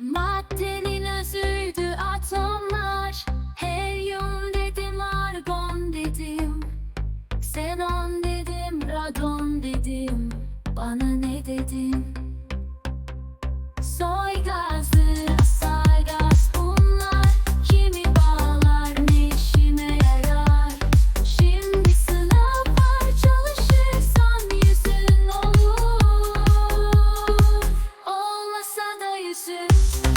Maddenin özüydü atomlar. Helyum dedim argon dedim. Xenon dedim radon dedim. Bana ne dedin this.